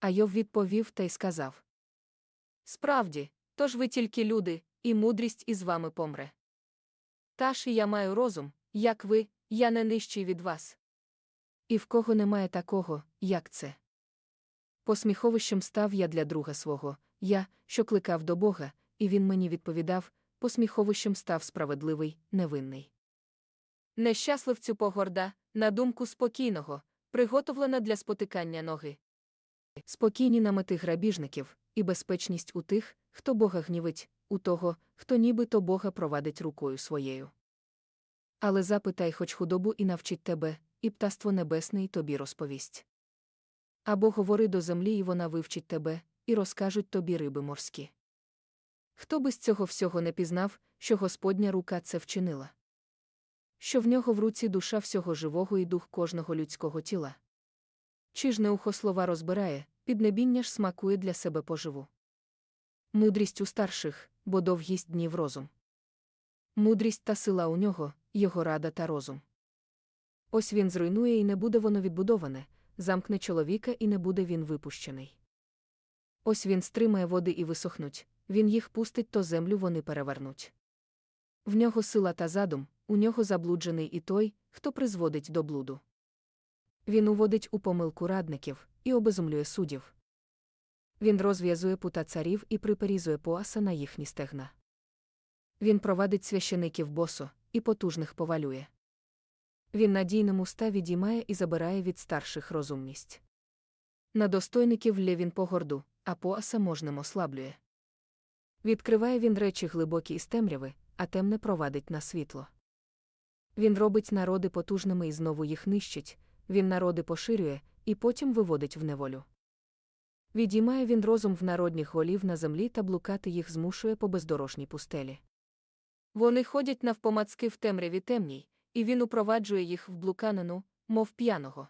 А Йов відповів та й сказав: Справді, тож ви тільки люди, і мудрість із вами помре. Та ж і я маю розум, як ви, я не нижчий від вас. І в кого немає такого, як це. Посміховищем став я для друга свого, я, що кликав до Бога, і він мені відповідав, посміховищем став справедливий, невинний. Нещасливцю погорда, на думку спокійного, приготовлена для спотикання ноги. Спокійні намети грабіжників, і безпечність у тих, хто Бога гнівить, у того, хто нібито Бога провадить рукою своєю. Але запитай хоч худобу і навчить тебе, і птаство небесне й тобі розповість. Або говори до землі, і вона вивчить тебе, і розкажуть тобі риби морські. Хто би з цього всього не пізнав, що Господня рука це вчинила? Що в нього в руці душа всього живого і дух кожного людського тіла? Чи ж не ухо слова розбирає, піднебіння ж смакує для себе поживу? Мудрість у старших, бо довгість днів розум. Мудрість та сила у нього, його рада та розум. Ось він зруйнує і не буде воно відбудоване, замкне чоловіка і не буде він випущений. Ось він стримає води і висохнуть, він їх пустить, то землю вони перевернуть. В нього сила та задум, у нього заблуджений і той, хто призводить до блуду. Він уводить у помилку радників і обезумлює суддів. Він розв'язує пута царів і приперізує поаса на їхні стегна. Він провадить священиків босо і потужних повалює. Він надійним уста відіймає і забирає від старших розумність. На достойників лє він погорду, а поаса можним ослаблює. Відкриває він речі глибокі із темряви, а темне провадить на світло. Він робить народи потужними і знову їх нищить, він народи поширює і потім виводить в неволю. Відіймає він розум в народніх голів на землі та блукати їх змушує по бездорожній пустелі. Вони ходять навпомацки в темряві темній, і він упроваджує їх в блуканину, мов п'яного.